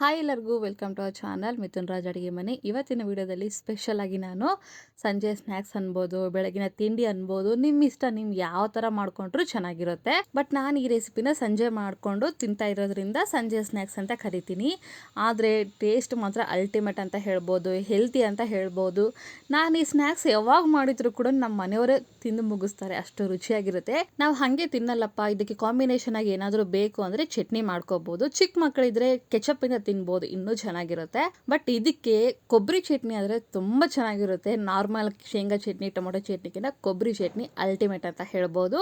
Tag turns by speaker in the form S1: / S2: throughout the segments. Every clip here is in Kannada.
S1: ಹಾಯ್ ಎಲ್ಲರಿಗೂ, welcome to our channel Mithun Raj ಅಡುಗೆ ಮನೆ. ಇವತ್ತಿನ ವಿಡಿಯೋದಲ್ಲಿ ಸ್ಪೆಷಲ್ ಆಗಿ ನಾನು ಸಂಜೆ ಸ್ನ್ಯಾಕ್ಸ್ ಅನ್ಬೋದು, ಬೆಳಗಿನ ತಿಂಡಿ ಅನ್ಬೋದು ನಿಮ್ಮ ಇಷ್ಟ ನಿಮ್ಗೆ ಯಾವ ಥರ ಮಾಡ್ಕೊಂಡ್ರು ಚೆನ್ನಾಗಿರುತ್ತೆ. ಬಟ್ ನಾನು ಈ ರೆಸಿಪಿನ ಸಂಜೆ ಮಾಡಿಕೊಂಡು ತಿಂತಾ ಇರೋದ್ರಿಂದ ಸಂಜೆ ಸ್ನ್ಯಾಕ್ಸ್ ಅಂತ ಕರಿತೀನಿ. ಆದರೆ ಟೇಸ್ಟ್ ಮಾತ್ರ ಅಲ್ಟಿಮೇಟ್ ಅಂತ ಹೇಳ್ಬೋದು ಹೆಲ್ತಿ ಅಂತ ಹೇಳ್ಬೋದು. ನಾನು ಈ ಸ್ನ್ಯಾಕ್ಸ್ ಯಾವಾಗ ಮಾಡಿದ್ರು ಕೂಡ ನಮ್ಮ ಮನೆಯವರೇ ತಿಂದು ಮುಗಿಸ್ತಾರೆ, ಅಷ್ಟು ರುಚಿಯಾಗಿರುತ್ತೆ. ನಾವು ಹಾಗೆ ತಿನ್ನಲ್ಲಪ್ಪ, ಇದಕ್ಕೆ ಕಾಂಬಿನೇಷನ್ ಆಗಿ ಏನಾದರೂ ಬೇಕು ಅಂದರೆ ಚಟ್ನಿ ಮಾಡ್ಕೋಬೋದು. ಚಿಕ್ಕ ಮಕ್ಕಳಿದ್ರೆ ಕೆಚಪ್ಪಿಂದ ತಿನ್ಬೋದು, ಇನ್ನೂ ಚೆನ್ನಾಗಿರುತ್ತೆ. ಬಟ್ ಇದಕ್ಕೆ ಕೊಬ್ಬರಿ ಚಟ್ನಿ ಆದರೆ ತುಂಬ ಚೆನ್ನಾಗಿರುತ್ತೆ. ನಾರ್ಮಲ್ ಶೇಂಗಾ ಚಟ್ನಿ, ಟೊಮೊಟೊ ಚಟ್ನಿಗಿಂತ ಕೊಬ್ಬರಿ ಚಟ್ನಿ ಅಲ್ಟಿಮೇಟ್ ಅಂತ ಹೇಳ್ಬೋದು.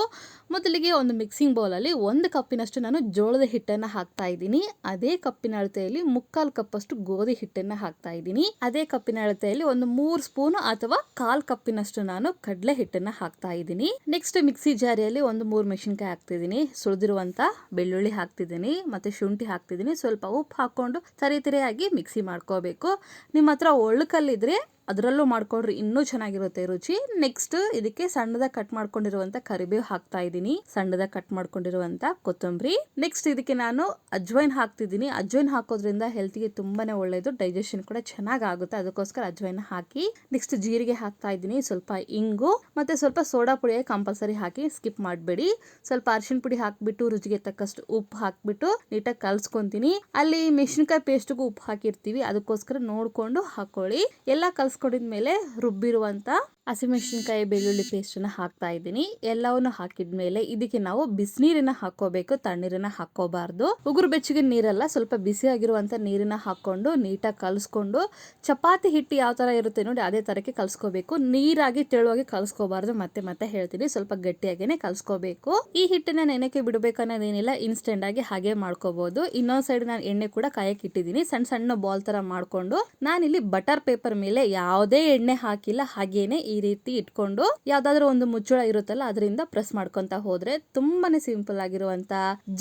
S1: ಮೊದಲಿಗೆ ಒಂದು ಮಿಕ್ಸಿಂಗ್ ಬೌಲಲ್ಲಿ ಒಂದು ಕಪ್ಪಿನಷ್ಟು ನಾನು ಜೋಳದ ಹಿಟ್ಟನ್ನು ಹಾಕ್ತಾ ಇದ್ದೀನಿ. ಅದೇ ಕಪ್ಪಿನ ಅಳತೆಯಲ್ಲಿ ಮುಕ್ಕಾಲು ಕಪ್ಪಷ್ಟು ಗೋಧಿ ಹಿಟ್ಟನ್ನು ಹಾಕ್ತಾ ಇದ್ದೀನಿ. ಅದೇ ಕಪ್ಪಿನ ಅಳತೆಯಲ್ಲಿ ಒಂದು ಮೂರು ಸ್ಪೂನ್ ಅಥವಾ ಕಾಲ್ ಕಪ್ಪಿನಷ್ಟು ನಾನು ಕಡಲೆ ಹಿಟ್ಟನ್ನು ಹಾಕ್ತಾ ಇದ್ದೀನಿ. ನೆಕ್ಸ್ಟ್ ಮಿಕ್ಸಿ ಜಾರಿಯಲ್ಲಿ ಒಂದು ಮೂರು ಮೆಣಸಿನ್ಕಾಯಿ ಹಾಕ್ತಿದ್ದೀನಿ. ಸುಳಿದಿರುವಂತ ಬೆಳ್ಳುಳ್ಳಿ ಹಾಕ್ತಿದ್ದೀನಿ. ಮತ್ತೆ ಶುಂಠಿ ಹಾಕ್ತಿದ್ದೀನಿ. ಸ್ವಲ್ಪ ಉಪ್ಪು ಹಾಕೊಂಡು ತಿರಿಯಾಗಿ ಮಿಕ್ಸಿ ಮಾಡ್ಕೋಬೇಕು. ನಿಮ್ಮ ಹತ್ರ ಒಳ್ಕಲ್ಲಿದ್ರೆ ಅದರಲ್ಲೂ ಮಾಡ್ಕೊಂಡ್ರೆ, ಇನ್ನೂ ಚೆನ್ನಾಗಿರುತ್ತೆ ರುಚಿ. ನೆಕ್ಸ್ಟ್ ಇದಕ್ಕೆ ಸಣ್ಣದಾಗಿ ಕಟ್ ಮಾಡ್ಕೊಂಡಿರುವಂತ ಕರಿಬೇವು ಹಾಕ್ತಾ ಇದ್ದೀನಿ. ಸಣ್ಣದಾಗಿ ಕಟ್ ಮಾಡ್ಕೊಂಡಿರುವಂತ ಕೊತ್ತಂಬರಿ. ನೆಕ್ಸ್ಟ್ ಇದಕ್ಕೆ ನಾನು ಅಜ್ವೈನ್ ಹಾಕ್ತಿದ್ದೀನಿ. ಅಜ್ವೈನ್ ಹಾಕೋದ್ರಿಂದ ಹೆಲ್ತ್ಗೆ ತುಂಬಾನೇ ಒಳ್ಳೇದು ಡೈಜೆಷನ್ ಕೂಡ ಚೆನ್ನಾಗಿ ಆಗುತ್ತೆ. ಅದಕ್ಕೋಸ್ಕರ ಅಜ್ವೈನ್ ಹಾಕಿ ನೆಕ್ಸ್ಟ್ ಜೀರಿಗೆ ಹಾಕ್ತಾ ಇದ್ದೀನಿ. ಸ್ವಲ್ಪ ಇಂಗು ಮತ್ತೆ ಸ್ವಲ್ಪ ಸೋಡಾ ಪುಡಿ ಕಂಪಲ್ಸರಿ ಹಾಕಿ ಸ್ಕಿಪ್ ಮಾಡಬೇಡಿ. ಸ್ವಲ್ಪ ಅರಿಶಿನ ಪುಡಿ ಹಾಕ್ಬಿಟ್ಟು, ರುಚಿಗೆ ತಕ್ಕಷ್ಟು ಉಪ್ಪು ಹಾಕ್ಬಿಟ್ಟು ನೀಟಾಗಿ ಕಲ್ಸ್ಕೊಂತೀನಿ. ಅಲ್ಲಿ ಮೆಣಸಿನಕಾಯಿ ಪೇಸ್ಟ್ಗೂ ಉಪ್ಪು ಹಾಕಿರ್ತೀವಿ. ಅದಕ್ಕೋಸ್ಕರ ನೋಡ್ಕೊಂಡು ಹಾಕೊಳ್ಳಿ. ಎಲ್ಲ ಕಲ್ಸ್ ಮೇಲೆ ರುಬ್ಬಿರುವಂತ ಹಸಿಮೆಣಸಿನ್ಕಾಯಿ ಬೆಳ್ಳುಳ್ಳಿ ಪೇಸ್ಟನ್ನು ಹಾಕ್ತಾ ಇದ್ದೀನಿ. ಎಲ್ಲವನ್ನು ಹಾಕಿದ್ಮೇಲೆ ಇದಕ್ಕೆ ನಾವು ಬಿಸಿನೀರನ್ನ ಹಾಕೋಬೇಕು ತಣ್ಣೀರನ್ನ ಹಾಕೋಬಾರ್ದು ಉಗುರು ಬೆಚ್ಚಗೆ ನೀರಲ್ಲ, ಸ್ವಲ್ಪ ಬಿಸಿ ಆಗಿರುವಂತ ನೀರನ್ನ ಹಾಕೊಂಡು ನೀಟಾಗಿ ಕಲಸ್ಕೊಂಡು, ಚಪಾತಿ ಹಿಟ್ಟು ಯಾವ ತರ ಇರುತ್ತೆ ನೋಡಿ ಅದೇ ತರಕ್ಕೆ ಕಲಸ್ಕೋಬೇಕು. ನೀರಾಗಿ ತೆಳುವಾಗಿ ಕಲಸ್ಕೋಬಾರ್ದು. ಮತ್ತೆ ಮತ್ತೆ ಹೇಳ್ತೀನಿ, ಸ್ವಲ್ಪ ಗಟ್ಟಿಯಾಗೇನೆ ಕಲಸ್ಕೋಬೇಕು. ಈ ಹಿಟ್ಟನ್ನ ನೆನಕ್ಕೆ ಬಿಡಬೇಕನ್ನೋದೇನಿಲ್ಲ ಇನ್ಸ್ಟೆಂಟ್ ಆಗಿ ಹಾಗೆ ಮಾಡ್ಕೋಬಹುದು ಇನ್ನೊಂದ್ ಸೈಡ್ ನಾನು ಎಣ್ಣೆ ಕೂಡ ಕಾಯಕ್ಕೆ ಇಟ್ಟಿದ್ದೀನಿ. ಸಣ್ಣ ಸಣ್ಣ ಬಾಲ್ ತರ ಮಾಡ್ಕೊಂಡು ನಾನಿಲ್ಲಿ ಬಟರ್ ಪೇಪರ್ ಮೇಲೆ ಯಾವುದೇ ಎಣ್ಣೆ ಹಾಕಿಲ್ಲ, ಹಾಗೇನೆ ರೀತಿ ಇಟ್ಕೊಂಡು ಯಾವ್ದಾದ್ರು ಒಂದು ಮುಚ್ಚಳ ಇರುತ್ತಲ್ಲ, ಅದರಿಂದ ಪ್ರೆಸ್ ಮಾಡ್ಕೊಂತ ಹೋದ್ರೆ ತುಂಬಾನೇ ಸಿಂಪಲ್ ಆಗಿರುವಂತ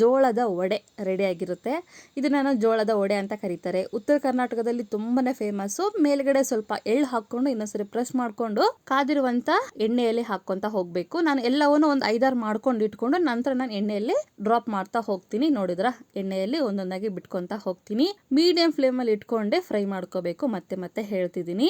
S1: ಜೋಳದ ಒಡೆ ರೆಡಿ ಆಗಿರುತ್ತೆ. ಇದನ್ನ ನಾನು ಜೋಳದ ಒಡೆ ಅಂತ ಕರೀತಾರೆ. ಉತ್ತರ ಕರ್ನಾಟಕದಲ್ಲಿ ತುಂಬಾನೇ ಫೇಮಸ್ ಮೇಲ್ಗಡೆ ಸ್ವಲ್ಪ ಎಳ್ಳು ಹಾಕೊಂಡು ಇನ್ನೊಂದ್ಸರಿ ಪ್ರೆಸ್ ಮಾಡ್ಕೊಂಡು ಕಾದಿರುವಂತ ಎಣ್ಣೆಯಲ್ಲಿ ಹಾಕೊಂತ ಹೋಗ್ಬೇಕು. ನಾನು ಎಲ್ಲವನ್ನು ಒಂದು ಐದಾರು ಮಾಡ್ಕೊಂಡು ಇಟ್ಕೊಂಡು ನಂತರ ನಾನು ಎಣ್ಣೆಯಲ್ಲಿ ಡ್ರಾಪ್ ಮಾಡ್ತಾ ಹೋಗ್ತೀನಿ. ನೋಡಿದ್ರ? ಎಣ್ಣೆಯಲ್ಲಿ ಒಂದೊಂದಾಗಿ ಬಿಟ್ಕೊಂತ ಹೋಗ್ತೀನಿ. ಮೀಡಿಯಂ ಫ್ಲೇಮ್ ಅಲ್ಲಿ ಇಟ್ಕೊಂಡೆ ಫ್ರೈ ಮಾಡ್ಕೋಬೇಕು. ಮತ್ತೆ ಮತ್ತೆ ಹೇಳ್ತಿದ್ದೀನಿ.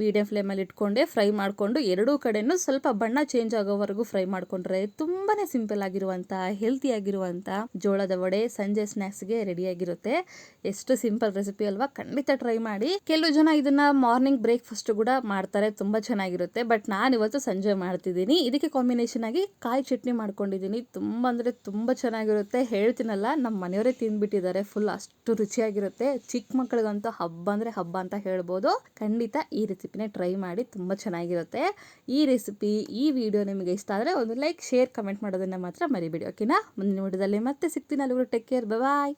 S1: ಮೀಡಿಯಂ ಫ್ಲೇಮ್ ಅಲ್ಲಿ ಇಟ್ಕೊಂಡೆ ಫ್ರೈ ಮಾಡಿಕೊಂಡು ಎರಡೂ ಕಡೆನೂ ಸ್ವಲ್ಪ ಬಣ್ಣ ಚೇಂಜ್ ಆಗೋವರೆಗೂ ಫ್ರೈ ಮಾಡ್ಕೊಂಡ್ರೆ ತುಂಬಾನೇ ಸಿಂಪಲ್ ಆಗಿರುವಂತ ಹೆಲ್ತಿ ಆಗಿರುವಂತ ಜೋಳದ ವಡೆ ಸಂಜೆ ಸ್ನ್ಯಾಕ್ಸ್ಗೆ ರೆಡಿಯಾಗಿರುತ್ತೆ ಎಷ್ಟು ಸಿಂಪಲ್ ರೆಸಿಪಿ ಅಲ್ವಾ? ಖಂಡಿತ ಟ್ರೈ ಮಾಡಿ. ಕೆಲವು ಜನ ಇದನ್ನ ಮಾರ್ನಿಂಗ್ ಬ್ರೇಕ್ಫಾಸ್ಟ್ ಕೂಡ ಮಾಡ್ತಾರೆ, ತುಂಬಾ ಚೆನ್ನಾಗಿರುತ್ತೆ. ಬಟ್ ನಾನು ಇವತ್ತು ಸಂಜೆ ಮಾಡ್ತಿದ್ದೀನಿ. ಇದಕ್ಕೆ ಕಾಂಬಿನೇಷನ್ ಆಗಿ ಕಾಯಿ ಚಟ್ನಿ ಮಾಡ್ಕೊಂಡಿದ್ದೀನಿ. ತುಂಬಾ ಅಂದ್ರೆ ತುಂಬಾ ಚೆನ್ನಾಗಿರುತ್ತೆ. ಹೇಳ್ತೀನಲ್ಲ ನಮ್ಮ ಮನೆಯವರೇ ತಿಂದ್ಬಿಟ್ಟಿದ್ದಾರೆ. ಫುಲ್ ಅಷ್ಟು ರುಚಿಯಾಗಿರುತ್ತೆ. ಚಿಕ್ಕ ಮಕ್ಕಳಿಗಂತೂ ಹಬ್ಬ ಅಂದ್ರೆ ಹಬ್ಬ ಅಂತ ಹೇಳ್ಬೋದು. ಖಂಡಿತ ಈ ರೆಸಿಪಿನೇ ಟ್ರೈ ಮಾಡಿ. ತುಂಬ ಚೆನ್ನಾಗಿರುತ್ತೆ. ಈ ರೆಸಿಪಿ ಈ ವಿಡಿಯೋ ನಿಮಗೆ ಇಷ್ಟ ಆದರೆ ಒಂದು ಲೈಕ್ ಶೇರ್ ಕಮೆಂಟ್ ಮಾಡೋದನ್ನು ಮಾತ್ರ ಮರಿಬೇಡಿ. ಓಕೆನಾ ಮುಂದಿನ ವಿಡಿಯೋದಲ್ಲಿ ಮತ್ತೆ ಸಿಗ್ತೀನಿ. ಅಲ್ಲಿ ಟೇಕ್ ಕೇರ್ ಬಾಯ್